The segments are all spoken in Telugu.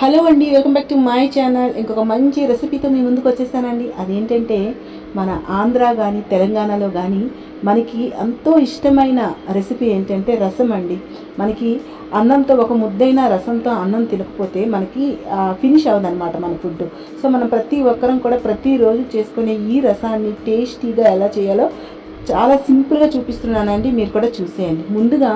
హలో అండి welcome back to my channel. ఇంకొక మంచి రెసిపీతో మీ ముందుకు వచ్చేసానండి. అదేంటంటే మన ఆంధ్ర కానీ తెలంగాణలో కానీ మనకి ఎంతో ఇష్టమైన రెసిపీ ఏంటంటే రసం అండి. మనకి అన్నంతో ఒక ముద్దైన రసంతో అన్నం తినకపోతే మనకి ఫినిష్ అవ్వదన్నమాట మన ఫుడ్ సో మనం ప్రతి ఒక్కరం కూడా ప్రతిరోజు చేసుకునే ఈ రసాన్ని టేస్టీగా ఎలా చేయాలో చాలా సింపుల్గా చూపిస్తున్నానండి మీరు కూడా చూసేయండి. ముందుగా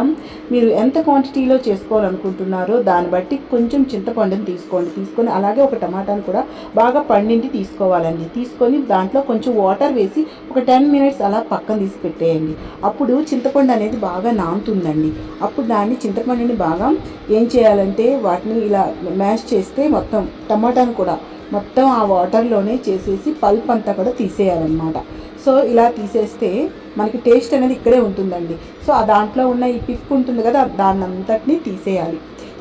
మీరు ఎంత క్వాంటిటీలో చేసుకోవాలనుకుంటున్నారో దాన్ని బట్టి కొంచెం చింతపండుని తీసుకోండి. తీసుకొని అలాగే ఒక టమాటాను కూడా బాగా పండింటి తీసుకోవాలండి. తీసుకొని దాంట్లో కొంచెం వాటర్ వేసి ఒక టెన్ మినిట్స్ అలా పక్కన తీసి పెట్టేయండి. అప్పుడు చింతపండు అనేది బాగా నానుతుందండి. అప్పుడు దాన్ని చింతపండుని బాగా ఏం చేయాలంటే వాటిని ఇలా మ్యాష్ చేస్తే మొత్తం టమాటాను కూడా మొత్తం ఆ వాటర్లోనే చేసేసి పల్ప్ అంతా కూడా తీసేయాలన్నమాట. సో ఇలా తీసేస్తే మనకి టేస్ట్ అనేది ఇక్కడే ఉంటుందండి. సో ఆ దాంట్లో ఉన్న ఈ పిప్పు ఉంటుంది కదా దాన్ని అంతటిని తీసేయాలి.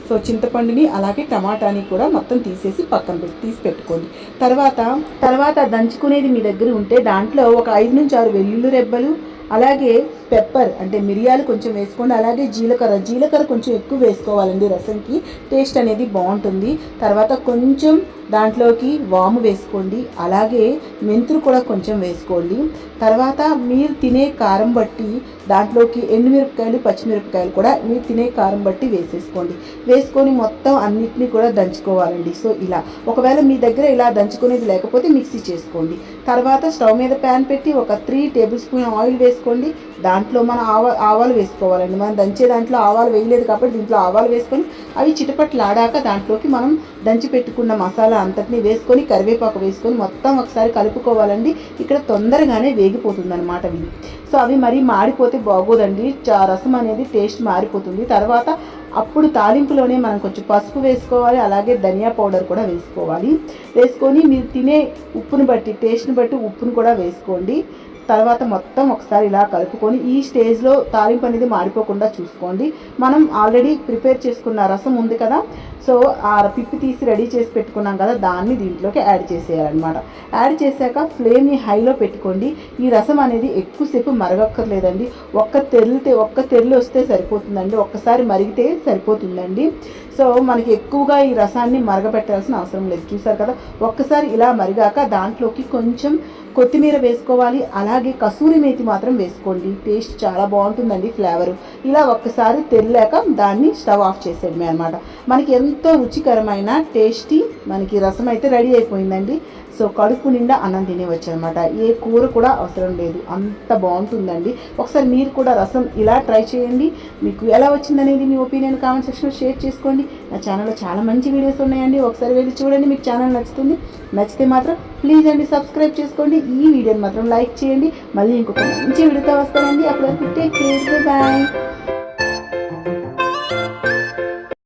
సో చింతపండుని అలాగే టమాటాని కూడా మొత్తం తీసేసి పక్కన పెట్టి తీసి పెట్టుకోండి. తర్వాత తర్వాత దంచుకునేది మీ దగ్గర ఉంటే దాంట్లో ఒక ఐదు నుంచి ఆరు వెల్లుల్లి రెబ్బలు అలాగే పెప్పర్ అంటే మిరియాలు కొంచెం వేసుకోండి. అలాగే జీలకర్ర జీలకర్ర కొంచెం ఎక్కువ వేసుకోవాలండి రసంకి. టేస్ట్ అనేది బాగుంటుంది. తర్వాత కొంచెం దాంట్లోకి వాము వేసుకోండి. అలాగే మెంతులు కూడా కొంచెం వేసుకోండి. తర్వాత మీరు తినే కారం బట్టి దాంట్లోకి ఎండుమిరపకాయలు పచ్చిమిరపకాయలు కూడా మీరు తినే కారం బట్టి వేసేసుకోండి. వేసుకొని మొత్తం అన్నిటినీ కూడా దంచుకోవాలండి. సో ఇలా. ఒకవేళ మీ దగ్గర ఇలా దంచుకునేది లేకపోతే మిక్సీ చేసుకోండి. తర్వాత స్టవ్ మీద ప్యాన్ పెట్టి ఒక త్రీ టేబుల్ స్పూన్ ఆయిల్ వేసుకోండి వేసుకోండి. దాంట్లో మనం ఆవా ఆవాలు వేసుకోవాలండి. మనం దంచే దాంట్లో ఆవాలు వేయలేదు కాబట్టి దీంట్లో ఆవాలు వేసుకొని అవి చిటపట్లాడాక దాంట్లోకి మనం దంచి పెట్టుకున్న మసాలా అంతటిని వేసుకొని కరివేపాకు వేసుకొని మొత్తం ఒకసారి కలుపుకోవాలండి. ఇక్కడ తొందరగానే వేగిపోతుంది అనమాట అవి. సో అవి మరి మాడిపోతే బాగోదండి. చా- రసం అనేది టేస్ట్ మారిపోతుంది. తర్వాత అప్పుడు తాలింపులోనే మనం కొంచెం పసుపు వేసుకోవాలి. అలాగే ధనియా పౌడర్ కూడా వేసుకోవాలి. వేసుకొని మీరు తినే ఉప్పును బట్టి టేస్ట్ని బట్టి ఉప్పును కూడా వేసుకోండి. తర్వాత మొత్తం ఒకసారి ఇలా కలుపుకొని ఈ స్టేజ్లో తాలింపు అనేది మాడిపోకుండా చూసుకోండి. మనం ఆల్రెడీ ప్రిపేర్ చేసుకున్న రసం ఉంది కదా సో ఆ పిప్పి తీసి రెడీ చేసి పెట్టుకున్నాం కదా దాన్ని దీంట్లోకి యాడ్ చేసేయాలన్నమాట. యాడ్ చేశాక ఫ్లేమ్ని హైలో పెట్టుకోండి. ఈ రసం అనేది ఎక్కువసేపు మరగక్కర్లేదండి. ఒక్క తెరిలితే ఒక్క తెరలు వస్తే సరిపోతుందండి. ఒక్కసారి మరిగితే సరిపోతుందండి. సో మనకి ఎక్కువగా ఈ రసాన్ని మరగపెట్టాల్సిన అవసరం లేదు. చూసారు కదా ఒక్కసారి ఇలా మరిగాక దాంట్లోకి కొంచెం కొత్తిమీర వేసుకోవాలి. అలా అలాగే కసూరి మేతి మాత్రం వేసుకోండి. టేస్ట్ చాలా బాగుంటుందండి ఫ్లేవర్. ఇలా ఒక్కసారి తెల్లాక దాన్ని స్టవ్ ఆఫ్ చేసేయడమే అనమాట మనకి ఎంతో రుచికరమైన టేస్టీ మనకి రసం అయితే రెడీ అయిపోయిందండి. సో కడుపు నిండా అన్నం తినేవచ్చు అనమాట ఏ కూర కూడా అవసరం లేదు. అంత బాగుంటుందండి. ఒకసారి మీరు కూడా రసం ఇలా ట్రై చేయండి. మీకు ఎలా వచ్చిందనేది మీ ఒపీనియన్ కామెంట్ సెక్షన్లో షేర్ చేసుకోండి. నా ఛానల్లో చాలా మంచి వీడియోస్ ఉన్నాయండి. ఒకసారి వెళ్ళి చూడండి మీకు ఛానల్ నచ్చుతుంది. నచ్చితే మాత్రం ప్లీజ్ అండి సబ్స్క్రైబ్ చేసుకోండి. ఈ వీడియోని మాత్రం లైక్ చేయండి. మళ్ళీ ఇంకొక మంచి వీడియోతో వస్తానండి. అప్పటివరకు టేక్ కేర్ బాయ్